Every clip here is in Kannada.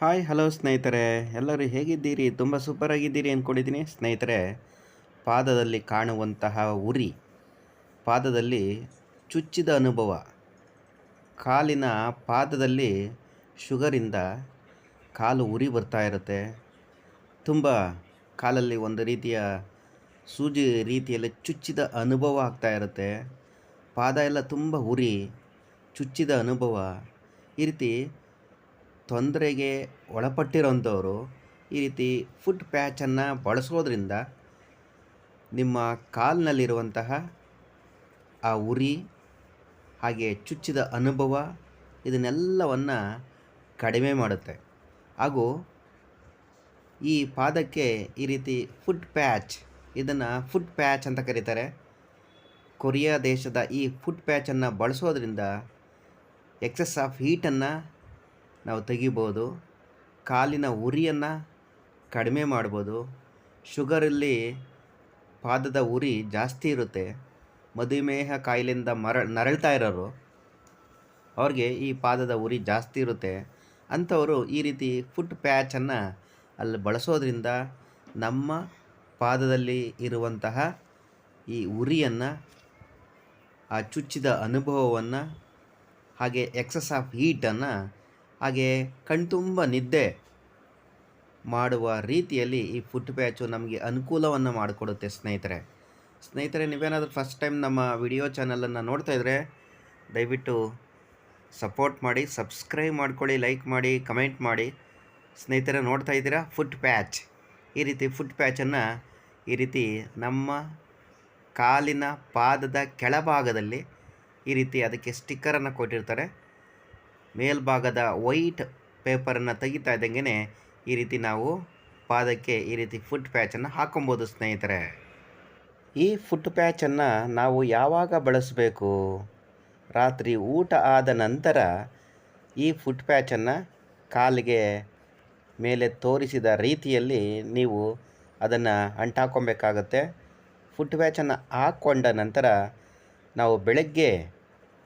ಹಾಯ್ ಹಲೋ ಸ್ನೇಹಿತರೆ. ಎಲ್ಲರೂ ಹೇಗಿದ್ದೀರಿ? ತುಂಬ ಸೂಪರ್ ಆಗಿದ್ದೀರಿ ಅಂದ್ಕೊಂಡಿದ್ದೀನಿ ಸ್ನೇಹಿತರೆ, ಪಾದದಲ್ಲಿ ಕಾಣುವಂತಹ ಉರಿ, ಪಾದದಲ್ಲಿ ಚುಚ್ಚಿದ ಅನುಭವ, ಕಾಲಿನ ಪಾದದಲ್ಲಿ ಶುಗರಿಂದ ಕಾಲು ಉರಿ ಬರ್ತಾ ಇರುತ್ತೆ. ತುಂಬ ಕಾಲಲ್ಲಿ ಒಂದು ರೀತಿಯ ಸೂಜಿ ರೀತಿಯಲ್ಲಿ ಚುಚ್ಚಿದ ಅನುಭವ ಆಗ್ತಾ ಇರುತ್ತೆ. ಪಾದ ಎಲ್ಲ ತುಂಬ ಉರಿ, ಚುಚ್ಚಿದ ಅನುಭವ. ಈ ರೀತಿ ತೊಂದರೆಗೆ ಒಳಪಟ್ಟಿರೋಂಥವರು ಈ ರೀತಿ ಫುಟ್ ಪ್ಯಾಚನ್ನು ಬಳಸೋದ್ರಿಂದ ನಿಮ್ಮ ಕಾಲಿನಲ್ಲಿರುವಂತಹ ಆ ಉರಿ ಹಾಗೆ ಚುಚ್ಚಿದ ಅನುಭವ ಇದನ್ನೆಲ್ಲವನ್ನು ಕಡಿಮೆ ಮಾಡುತ್ತೆ. ಹಾಗೂ ಈ ಪಾದಕ್ಕೆ ಈ ರೀತಿ ಫುಟ್ ಪ್ಯಾಚ್, ಇದನ್ನು ಫುಟ್ ಪ್ಯಾಚ್ ಅಂತ ಕರೀತಾರೆ. ಕೊರಿಯಾ ದೇಶದ ಈ ಫುಟ್ ಪ್ಯಾಚನ್ನು ಬಳಸೋದ್ರಿಂದ ಎಕ್ಸಸ್ ಆಫ್ ಹೀಟನ್ನು ನಾವು ತೆಗಿಬೋದು. ಕಾಲಿನ ಉರಿಯನ್ನು ಕಡಿಮೆ ಮಾಡ್ಬೋದು. ಶುಗರಲ್ಲಿ ಪಾದದ ಉರಿ ಜಾಸ್ತಿ ಇರುತ್ತೆ. ಮಧುಮೇಹ ಕಾಯಿಲೆಯಿಂದ ಮರ, ನರಳ್ತಾ ಇರೋರು, ಅವ್ರಿಗೆ ಈ ಪಾದದ ಉರಿ ಜಾಸ್ತಿ ಇರುತ್ತೆ. ಅಂಥವರು ಈ ರೀತಿ ಫುಟ್ ಪ್ಯಾಚನ್ನು ಅಲ್ಲಿ ಬಳಸೋದ್ರಿಂದ ನಮ್ಮ ಪಾದದಲ್ಲಿ ಇರುವಂತಹ ಈ ಉರಿಯನ್ನು, ಆ ಚುಚ್ಚಿದ ಅನುಭವವನ್ನು, ಹಾಗೆ ಎಕ್ಸಸ್ ಆಫ್ ಹೀಟನ್ನು ಹಾಗೆ ಕಣ್ತುಂಬ ನಿದ್ದೆ ಮಾಡುವ ರೀತಿಯಲ್ಲಿ ಈ ಫುಟ್ ಪ್ಯಾಚು ನಮಗೆ ಅನುಕೂಲವನ್ನು ಮಾಡಿಕೊಡುತ್ತೆ ಸ್ನೇಹಿತರೆ. ಸ್ನೇಹಿತರೆ, ನೀವೇನಾದರೂ ಫಸ್ಟ್ ಟೈಮ್ ನಮ್ಮ ವಿಡಿಯೋ ಚಾನಲನ್ನು ನೋಡ್ತಾ ಇದ್ದರೆ ದಯವಿಟ್ಟು ಸಪೋರ್ಟ್ ಮಾಡಿ ಸಬ್ಸ್ಕ್ರೈಬ್ ಮಾಡ್ಕೊಳ್ಳಿ ಲೈಕ್ ಮಾಡಿ ಕಮೆಂಟ್ ಮಾಡಿ. ಸ್ನೇಹಿತರೆ, ನೋಡ್ತಾ ಇದ್ದೀರಾ? ಫುಟ್ ಪ್ಯಾಚ್ ಈ ರೀತಿ ಫುಟ್ ಪ್ಯಾಚನ್ನು ಈ ರೀತಿ ನಮ್ಮ ಕಾಲಿನ ಪಾದದ ಕೆಳಭಾಗದಲ್ಲಿ ಈ ರೀತಿ ಅದಕ್ಕೆ ಸ್ಟಿಕ್ಕರನ್ನು ಕೊಟ್ಟಿರ್ತಾರೆ. ಮೇಲ್ಭಾಗದ ವೈಟ್ ಪೇಪರನ್ನು ತೆಗಿತಾ ಇದ್ದಂಗೆ ಈ ರೀತಿ ನಾವು ಪಾದಕ್ಕೆ ಈ ರೀತಿ ಫುಟ್ ಪ್ಯಾಚನ್ನು ಹಾಕೊಬೋದು ಸ್ನೇಹಿತರೆ. ಈ ಫುಟ್ ಪ್ಯಾಚನ್ನು ನಾವು ಯಾವಾಗ ಬಳಸಬೇಕು? ರಾತ್ರಿ ಊಟ ಆದ ನಂತರ ಈ ಫುಟ್ ಪ್ಯಾಚನ್ನು ಕಾಲಿಗೆ ಮೇಲೆ ತೋರಿಸಿದ ರೀತಿಯಲ್ಲಿ ನೀವು ಅದನ್ನು ಅಂಟಾಕೊಬೇಕಾಗತ್ತೆ. ಫುಟ್ ಪ್ಯಾಚನ್ನು ಹಾಕ್ಕೊಂಡ ನಂತರ ನಾವು ಬೆಳಗ್ಗೆ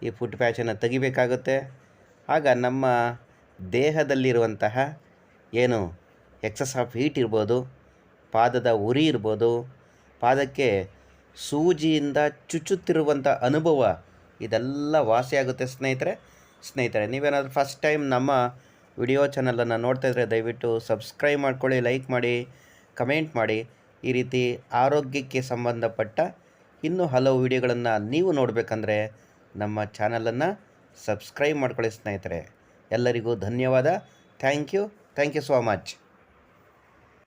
ಈ ಫುಟ್ ಪ್ಯಾಚನ್ನು ತೆಗಿಬೇಕಾಗುತ್ತೆ. ಆಗ ನಮ್ಮ ದೇಹದಲ್ಲಿರುವಂತಹ ಏನು ಎಕ್ಸಸ್ ಆಫ್ ಹೀಟ್ ಇರ್ಬೋದು, ಪಾದದ ಉರಿ ಇರ್ಬೋದು, ಪಾದಕ್ಕೆ ಸೂಜಿಯಿಂದ ಚುಚ್ಚುತ್ತಿರುವಂಥ ಅನುಭವ ಇದೆಲ್ಲ ವಾಸಿಯಾಗುತ್ತೆ ಸ್ನೇಹಿತರೆ. ಸ್ನೇಹಿತರೆ, ನೀವೇನಾದರೂ ಫಸ್ಟ್ ಟೈಮ್ ನಮ್ಮ ವಿಡಿಯೋ ಚಾನಲನ್ನು ನೋಡ್ತಾ ಇದ್ದರೆ ದಯವಿಟ್ಟು ಸಬ್ಸ್ಕ್ರೈಬ್ ಮಾಡ್ಕೊಳ್ಳಿ ಲೈಕ್ ಮಾಡಿ ಕಮೆಂಟ್ ಮಾಡಿ. ಈ ರೀತಿ ಆರೋಗ್ಯಕ್ಕೆ ಸಂಬಂಧಪಟ್ಟ ಇನ್ನೂ ಹಲವು ವಿಡಿಯೋಗಳನ್ನು ನೀವು ನೋಡಬೇಕಂದ್ರೆ ನಮ್ಮ ಚಾನಲನ್ನು ಸಬ್ಸ್ಕ್ರೈಬ್ ಮಾಡ್ಕೊಳ್ಳಿ ಸ್ನೇಹಿತರೆ. ಎಲ್ಲರಿಗೂ ಧನ್ಯವಾದ. Thank you. Thank you so much.